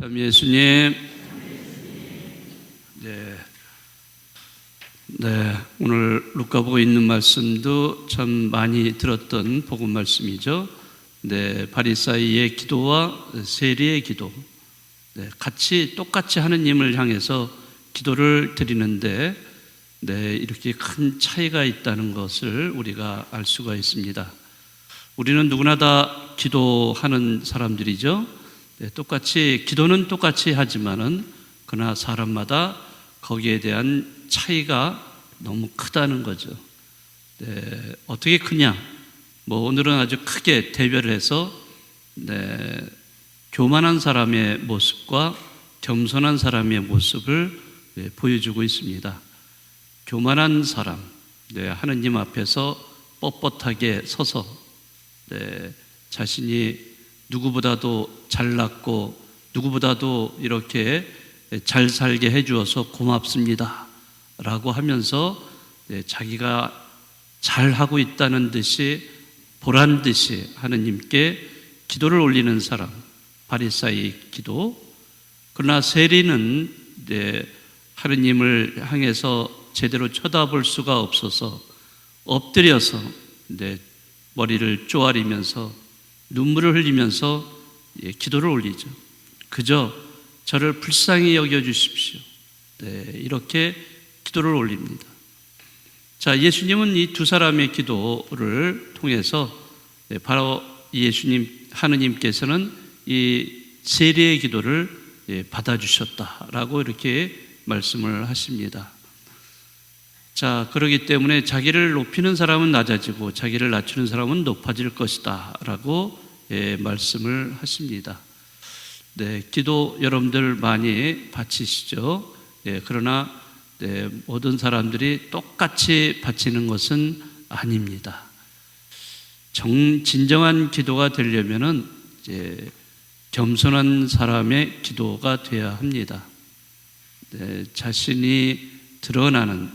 참 예수님. 네. 네. 오늘 루카보고 있는 말씀도 참 많이 들었던 복음 말씀이죠. 네. 바리사이의 기도와 세리의 기도. 네. 같이 똑같이 하느님을 향해서 기도를 드리는데 네. 이렇게 큰 차이가 있다는 것을 우리가 알 수가 있습니다. 우리는 누구나 다 기도하는 사람들이죠. 네, 똑같이 기도는 똑같이 하지만은 그러나 사람마다 거기에 대한 차이가 너무 크다는 거죠. 네, 어떻게 크냐? 뭐 오늘은 아주 크게 대별을 해서 네, 교만한 사람의 모습과 겸손한 사람의 모습을 네, 보여주고 있습니다. 교만한 사람, 네, 하느님 앞에서 뻣뻣하게 서서 네, 자신이 누구보다도 잘났고 누구보다도 이렇게 잘 살게 해주어서 고맙습니다. 라고 하면서 네, 자기가 잘하고 있다는 듯이 보란 듯이 하느님께 기도를 올리는 사람, 바리사이 기도. 그러나 세리는 네, 하느님을 향해서 제대로 쳐다볼 수가 없어서 엎드려서 네, 머리를 쪼아리면서 눈물을 흘리면서 예, 기도를 올리죠. 그저 저를 불쌍히 여겨 주십시오. 네, 이렇게 기도를 올립니다. 자, 예수님은 이 두 사람의 기도를 통해서 네, 바로 예수님 하느님께서는 이 세례의 기도를 예, 받아주셨다라고 이렇게 말씀을 하십니다. 자, 그러기 때문에 자기를 높이는 사람은 낮아지고 자기를 낮추는 사람은 높아질 것이다. 라고 예, 말씀을 하십니다. 네, 기도 여러분들 많이 바치시죠. 예, 그러나 네, 모든 사람들이 똑같이 바치는 것은 아닙니다. 정, 진정한 기도가 되려면은 이제 겸손한 사람의 기도가 되어야 합니다. 네, 자신이 드러나는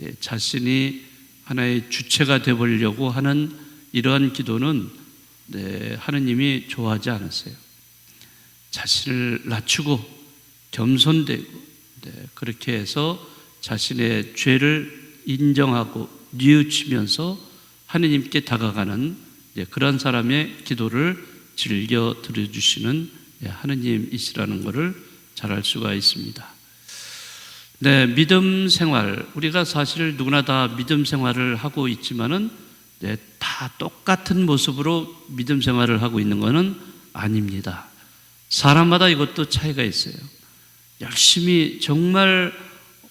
예, 자신이 하나의 주체가 되보려고 하는 이러한 기도는 네, 하느님이 좋아하지 않으세요. 자신을 낮추고 겸손되고 네, 그렇게 해서 자신의 죄를 인정하고 뉘우치면서 하느님께 다가가는 네, 그런 사람의 기도를 즐겨 들어주시는 네, 하느님이시라는 것을 잘 알 수가 있습니다. 네, 믿음 생활. 우리가 사실 누구나 다 믿음 생활을 하고 있지만은 네, 다 똑같은 모습으로 믿음 생활을 하고 있는 것은 아닙니다. 사람마다 이것도 차이가 있어요. 열심히 정말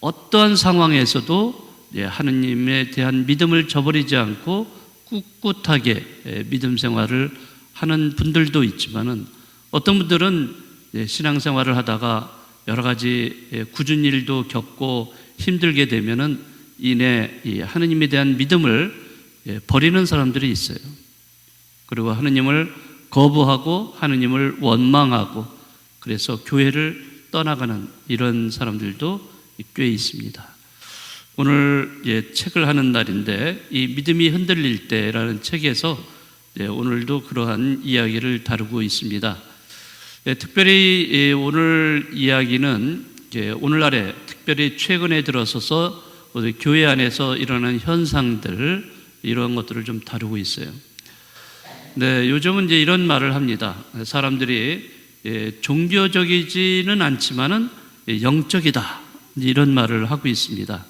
어떠한 상황에서도 네, 하느님에 대한 믿음을 저버리지 않고 꿋꿋하게 예, 믿음 생활을 하는 분들도 있지만은 어떤 분들은 네, 신앙 생활을 하다가 여러 가지 예, 굳은 일도 겪고 힘들게 되면은 이내 하느님에 대한 믿음을 예, 버리는 사람들이 있어요. 그리고 하느님을 거부하고 하느님을 원망하고 그래서 교회를 떠나가는 이런 사람들도 꽤 있습니다. 오늘 예, 책을 하는 날인데 이 믿음이 흔들릴 때라는 책에서 예, 오늘도 그러한 이야기를 다루고 있습니다. 예, 특별히 예, 오늘 이야기는 오늘날에 특별히 최근에 들어서서 교회 안에서 일어나는 현상들 이런 것들을 좀 다루고 있어요. 네, 요즘은 이제 이런 말을 합니다. 사람들이 예, 종교적이지는 않지만은 영적이다 이런 말을 하고 있습니다.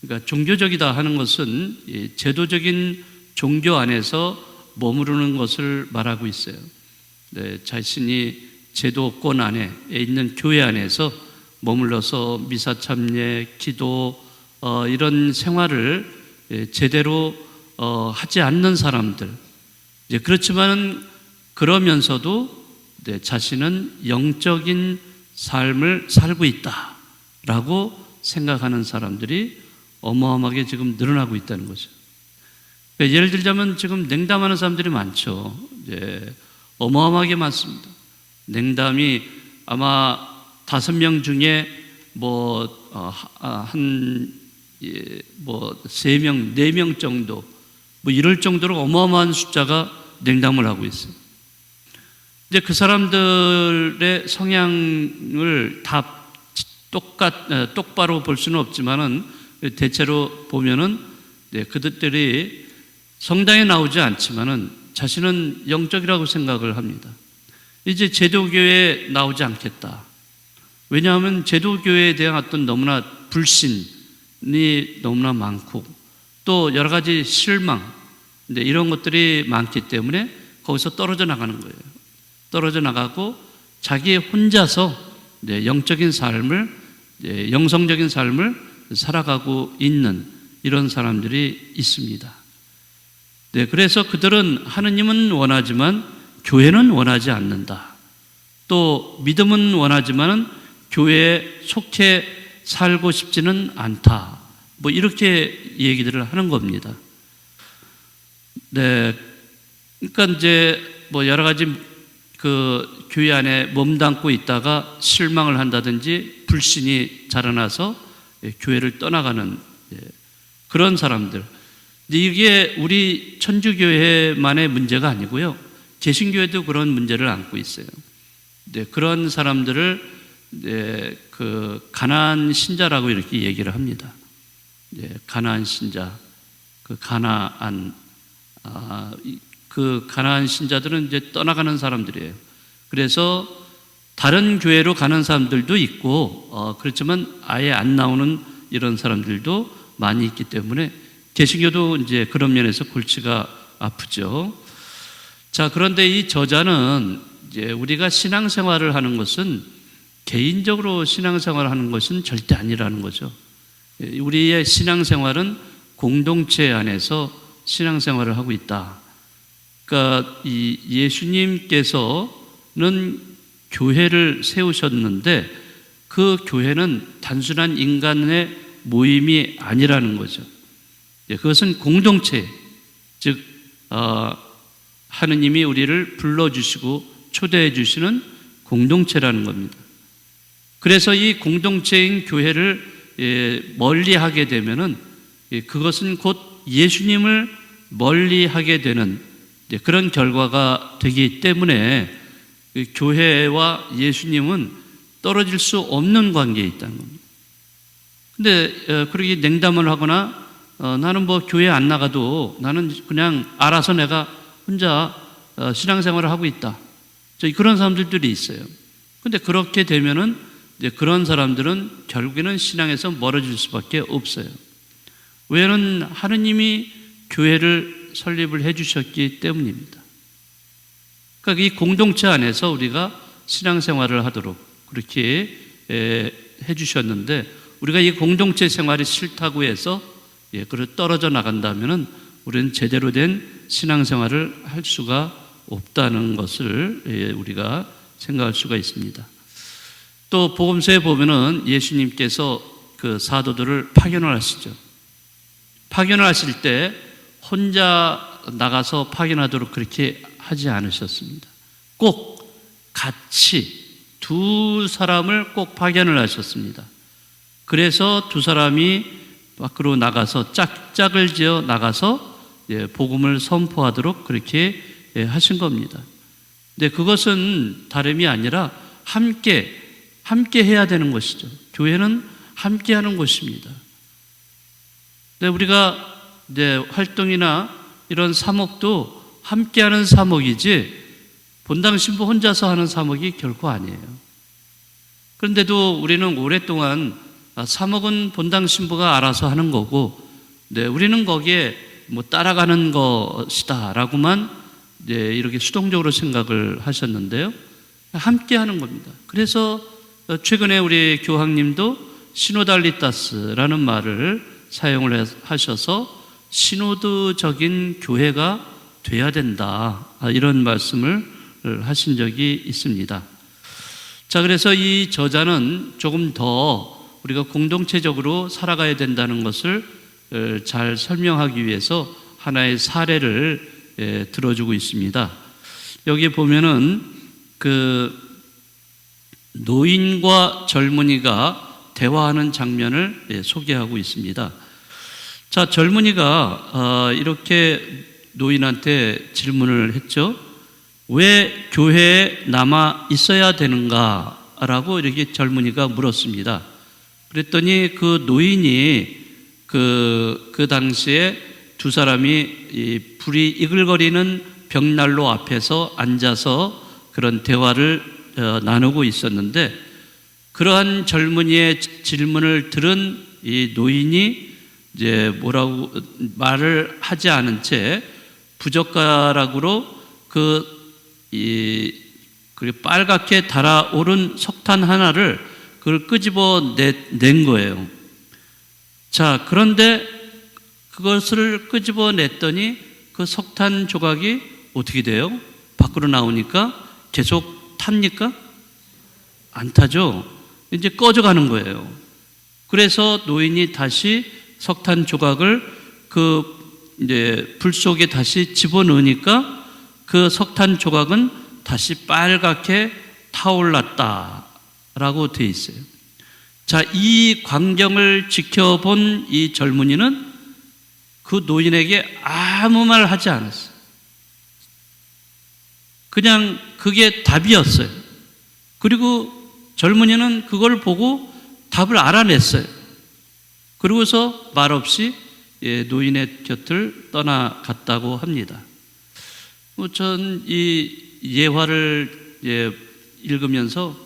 그러니까 종교적이다 하는 것은 제도적인 종교 안에서 머무르는 것을 말하고 있어요. 네, 자신이 제도권 안에 있는 교회 안에서 머물러서 미사 참례, 기도 어, 이런 생활을 예, 제대로 어, 하지 않는 사람들. 이제 그렇지만 그러면서도 네, 자신은 영적인 삶을 살고 있다라고 생각하는 사람들이 어마어마하게 지금 늘어나고 있다는 거죠. 그러니까 예를 들자면 지금 냉담하는 사람들이 많죠. 예, 어마어마하게 많습니다. 냉담이 아마 다섯 명 중에 뭐, 어, 아, 한, 예, 뭐, 세 명, 네 명 정도, 뭐 이럴 정도로 어마어마한 숫자가 냉담을 하고 있어요. 이제 그 사람들의 성향을 다 똑같 어, 똑바로 볼 수는 없지만은 대체로 보면은 네, 그들이 성당에 나오지 않지만은 자신은 영적이라고 생각을 합니다. 이제 제도교에 나오지 않겠다. 왜냐하면 제도교에 대한 어떤 너무나 불신이 너무나 많고 또 여러 가지 실망, 이런 것들이 많기 때문에 거기서 떨어져 나가는 거예요. 떨어져 나가고 자기 혼자서 영적인 삶을, 영성적인 삶을 살아가고 있는 이런 사람들이 있습니다. 네, 그래서 그들은 하느님은 원하지만 교회는 원하지 않는다. 또 믿음은 원하지만 교회에 속해 살고 싶지는 않다. 뭐 이렇게 얘기들을 하는 겁니다. 네. 그러니까 이제 뭐 여러 가지 그 교회 안에 몸담고 있다가 실망을 한다든지 불신이 자라나서 예, 교회를 떠나가는 예, 그런 사람들. 이게 우리 천주교회만의 문제가 아니고요. 개신교회도 그런 문제를 안고 있어요. 네, 그런 사람들을 네, 그 가나안 신자라고 이렇게 얘기를 합니다. 네, 가나안 신자, 그 가나안 아, 그 가나안 신자들은 이제 떠나가는 사람들이에요. 그래서 다른 교회로 가는 사람들도 있고 어, 그렇지만 아예 안 나오는 이런 사람들도 많이 있기 때문에 개신교도 이제 그런 면에서 골치가 아프죠. 자, 그런데 이 저자는 이제 우리가 신앙생활을 하는 것은 개인적으로 신앙생활을 하는 것은 절대 아니라는 거죠. 우리의 신앙생활은 공동체 안에서 신앙생활을 하고 있다. 그러니까 이 예수님께서는 교회를 세우셨는데 그 교회는 단순한 인간의 모임이 아니라는 거죠. 예, 그것은 공동체, 즉 어, 하느님이 우리를 불러주시고 초대해 주시는 공동체라는 겁니다. 그래서 이 공동체인 교회를 예, 멀리하게 되면은 예, 그것은 곧 예수님을 멀리하게 되는 그런 결과가 되기 때문에 그 교회와 예수님은 떨어질 수 없는 관계에 있다는 겁니다. 근데 어, 그렇게 냉담을 하거나 어, 나는 뭐 교회 안 나가도 나는 그냥 알아서 내가 혼자 어, 신앙생활을 하고 있다. 그런 사람들이 있어요. 근데 그렇게 되면은 그런 사람들은 결국에는 신앙에서 멀어질 수밖에 없어요. 왜냐하면 하느님이 교회를 설립을 해주셨기 때문입니다. 그러니까 이 공동체 안에서 우리가 신앙생활을 하도록 그렇게 해주셨는데 우리가 이 공동체 생활이 싫다고 해서 예, 그걸 떨어져 나간다면은 우리는 제대로 된 신앙생활을 할 수가 없다는 것을 예, 우리가 생각할 수가 있습니다. 또 복음서에 보면은 예수님께서 그 사도들을 파견을 하시죠. 파견을 하실 때 혼자 나가서 파견하도록 그렇게 하지 않으셨습니다. 꼭 같이 두 사람을 꼭 파견을 하셨습니다. 그래서 두 사람이 밖으로 나가서 짝짝을 지어 나가서 예, 복음을 선포하도록 그렇게 예, 하신 겁니다. 근데 그것은 다름이 아니라 함께 함께 해야 되는 것이죠. 교회는 함께 하는 곳입니다. 네, 우리가 네, 활동이나 이런 사목도 함께 하는 사목이지 본당 신부 혼자서 하는 사목이 결코 아니에요. 그런데도 우리는 오랫동안 아, 사목은 본당 신부가 알아서 하는 거고, 네, 우리는 거기에 뭐 따라가는 것이다라고만 네, 이렇게 수동적으로 생각을 하셨는데요. 함께 하는 겁니다. 그래서 최근에 우리 교황님도 시노달리타스라는 말을 사용을 하셔서 신호드적인 교회가 돼야 된다. 아, 이런 말씀을 하신 적이 있습니다. 자, 그래서 이 저자는 조금 더 우리가 공동체적으로 살아가야 된다는 것을 잘 설명하기 위해서 하나의 사례를 들어주고 있습니다. 여기 보면은 그 노인과 젊은이가 대화하는 장면을 예, 소개하고 있습니다. 자, 젊은이가 어, 이렇게 노인한테 질문을 했죠. 왜 교회에 남아 있어야 되는가 라고 이렇게 젊은이가 물었습니다. 그랬더니 그 노인이 그, 그 당시에 두 사람이 이 불이 이글거리는 벽난로 앞에서 앉아서 그런 대화를 어, 나누고 있었는데 그러한 젊은이의 질문을 들은 이 노인이 이제 뭐라고 말을 하지 않은 채 부젓가락으로 그 이, 그 빨갛게 달아오른 석탄 하나를 그걸 끄집어 낸 거예요. 자, 그런데 그것을 끄집어 냈더니 그 석탄 조각이 어떻게 돼요? 밖으로 나오니까 계속 탑니까? 안 타죠? 이제 꺼져가는 거예요. 그래서 노인이 다시 석탄 조각을 그 이제 불 속에 다시 집어넣으니까 그 석탄 조각은 다시 빨갛게 타올랐다라고 되어 있어요. 자, 이 광경을 지켜본 이 젊은이는 그 노인에게 아무 말 하지 않았어요. 그냥 그게 답이었어요. 그리고 젊은이는 그걸 보고 답을 알아냈어요. 그러고서 말없이 예, 노인의 곁을 떠나갔다고 합니다. 뭐 전이 예화를 예, 읽으면서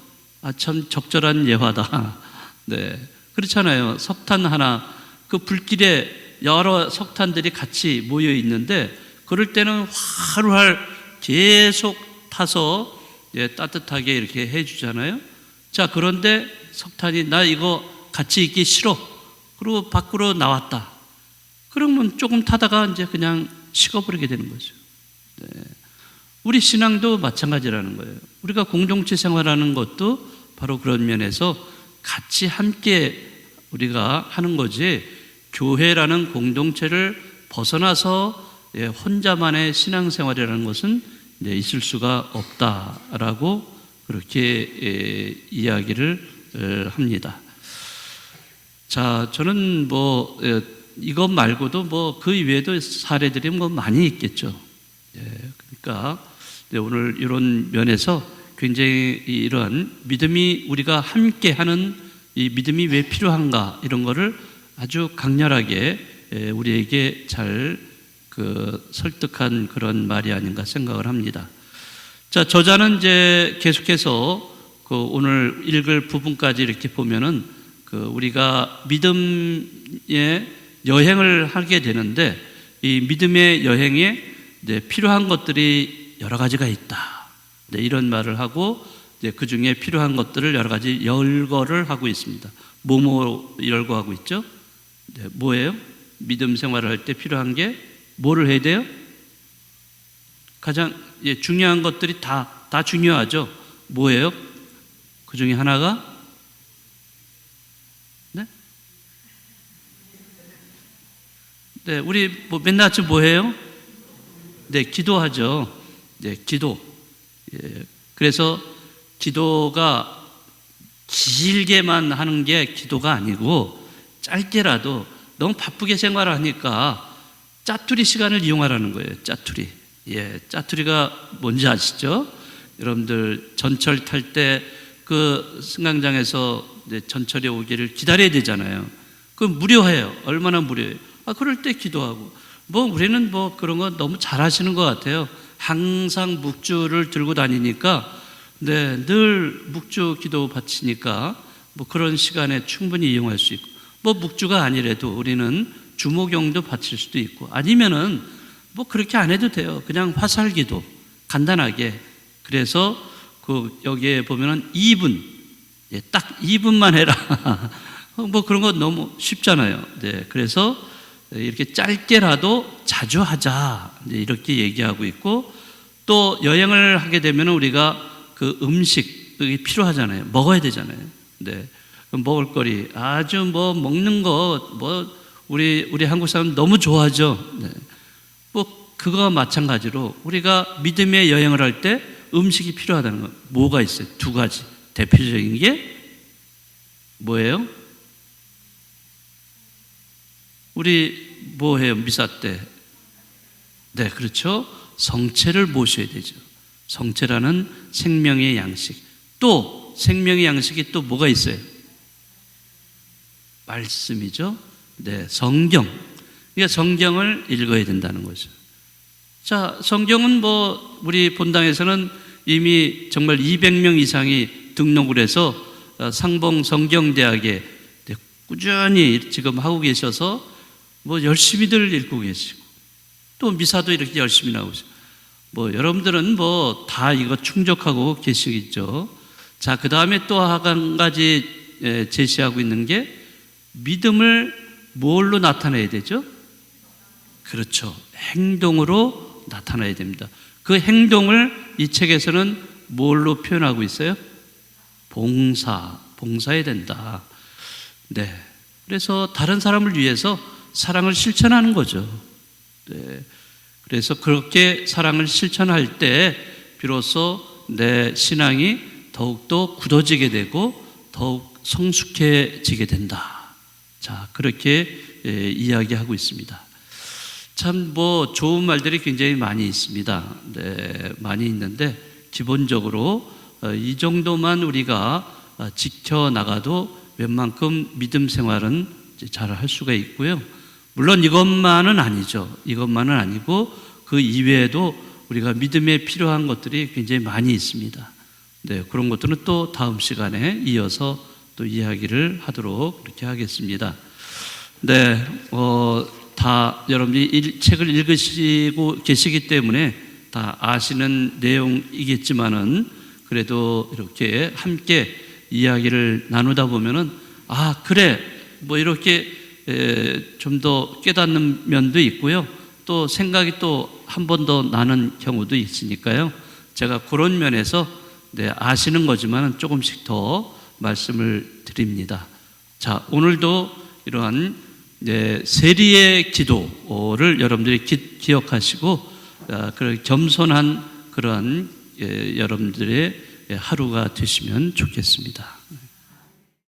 아, 참 적절한 예화다. 네. 그렇잖아요. 석탄 하나, 그 불길에 여러 석탄들이 같이 모여 있는데, 그럴 때는 화루할 계속 타서 예, 따뜻하게 이렇게 해주잖아요. 자, 그런데 석탄이 나 이거 같이 있기 싫어. 그리고 밖으로 나왔다. 그러면 조금 타다가 이제 그냥 식어버리게 되는 거죠. 네. 우리 신앙도 마찬가지라는 거예요. 우리가 공동체 생활하는 것도 바로 그런 면에서 같이 함께 우리가 하는 거지 교회라는 공동체를 벗어나서 예, 혼자만의 신앙생활이라는 것은 있을 수가 없다라고 그렇게 예, 이야기를 합니다. 자, 저는 뭐 예, 이것 말고도 뭐그 이외에도 사례들이 뭐 많이 있겠죠. 그러니까 오늘 이런 면에서 굉장히 이런 믿음이 우리가 함께 하는 이 믿음이 왜 필요한가 이런 거를 아주 강렬하게 우리에게 잘 그 설득한 그런 말이 아닌가 생각을 합니다. 자, 저자는 이제 계속해서 그 오늘 읽을 부분까지 이렇게 보면은 그 우리가 믿음의 여행을 하게 되는데 이 믿음의 여행에 필요한 것들이 여러 가지가 있다. 이런 말을 하고 그 중에 필요한 것들을 여러 가지 열거를 하고 있습니다. 뭐뭐 열거하고 있죠? 네, 뭐예요? 믿음 생활을 할 때 필요한 게 뭐를 해야 돼요? 가장 예, 중요한 것들이 다, 다 중요하죠. 뭐예요? 그 중에 하나가 네? 네, 우리 뭐 맨날 아침 뭐 해요? 네, 기도하죠. 네, 기도. 예, 그래서 기도가 길게만 하는 게 기도가 아니고 짧게라도 너무 바쁘게 생활을 하니까 짜투리 시간을 이용하라는 거예요. 짜투리. 예, 짜투리가 뭔지 아시죠? 여러분들 전철 탈 때 그 승강장에서 전철이 오기를 기다려야 되잖아요. 그 무료해요. 얼마나 무료해요. 아, 그럴 때 기도하고. 뭐 우리는 뭐 그런 거 너무 잘하시는 것 같아요. 항상 묵주를 들고 다니니까 네, 늘 묵주 기도 바치니까 뭐 그런 시간에 충분히 이용할 수 있고 뭐 묵주가 아니래도 우리는 주모경도 바칠 수도 있고 아니면은 뭐 그렇게 안 해도 돼요. 그냥 화살 기도 간단하게 그래서 그 여기에 보면은 2분 예, 딱 2분만 해라. 뭐 그런 거 너무 쉽잖아요. 네, 그래서 이렇게 짧게라도 자주 하자 이렇게 얘기하고 있고 또 여행을 하게 되면 우리가 그 음식이 필요하잖아요. 먹어야 되잖아요. 네. 먹을거리 아주 뭐 먹는 거뭐 우리 우리 한국 사람 너무 좋아하죠. 네. 뭐 그거와 마찬가지로 우리가 믿음의 여행을 할 때 음식이 필요하다는 거 뭐가 있어요? 두 가지 대표적인 게 뭐예요? 우리 뭐 해요? 미사 때? 네, 그렇죠. 성체를 모셔야 되죠. 성체라는 생명의 양식. 또 생명의 양식이 또 뭐가 있어요? 말씀이죠. 네, 성경. 그러니까 성경을 읽어야 된다는 거죠. 자, 성경은 뭐 우리 본당에서는 이미 정말 200명 이상이 등록을 해서 어, 상봉 성경대학에 네, 꾸준히 지금 하고 계셔서 뭐 열심히들 읽고 계시고 또 미사도 이렇게 열심히 나오시고 뭐 여러분들은 뭐 다 이거 충족하고 계시겠죠. 자, 그 다음에 또 한 가지 예, 제시하고 있는 게 믿음을 뭘로 나타내야 되죠? 그렇죠. 행동으로 나타나야 됩니다. 그 행동을 이 책에서는 뭘로 표현하고 있어요? 봉사, 봉사해야 된다. 네. 그래서 다른 사람을 위해서 사랑을 실천하는 거죠. 네. 그래서 그렇게 사랑을 실천할 때 비로소 내 신앙이 더욱더 굳어지게 되고 더욱 성숙해지게 된다. 자, 그렇게 예, 이야기하고 있습니다. 참 뭐 좋은 말들이 굉장히 많이 있습니다. 네, 많이 있는데 기본적으로 어, 이 정도만 우리가 어, 지켜 나가도 웬만큼 믿음 생활은 잘 할 수가 있고요. 물론 이것만은 아니죠. 이것만은 아니고 그 이외에도 우리가 믿음에 필요한 것들이 굉장히 많이 있습니다. 네, 그런 것들은 또 다음 시간에 이어서 또 이야기를 하도록 그렇게 하겠습니다. 네, 어, 다 여러분이 이 책을 읽으시고 계시기 때문에 다 아시는 내용이겠지만은 그래도 이렇게 함께 이야기를 나누다 보면은 아 그래 뭐 이렇게 좀 더 깨닫는 면도 있고요. 또 생각이 또 한 번 더 나는 경우도 있으니까요. 제가 그런 면에서 네, 아시는 거지만 조금씩 더 말씀을 드립니다. 자, 오늘도 이러한 네, 세리의 기도를 여러분들이 기, 억하시고 그런 겸손한 그러한 예, 여러분들의 하루가 되시면 좋겠습니다.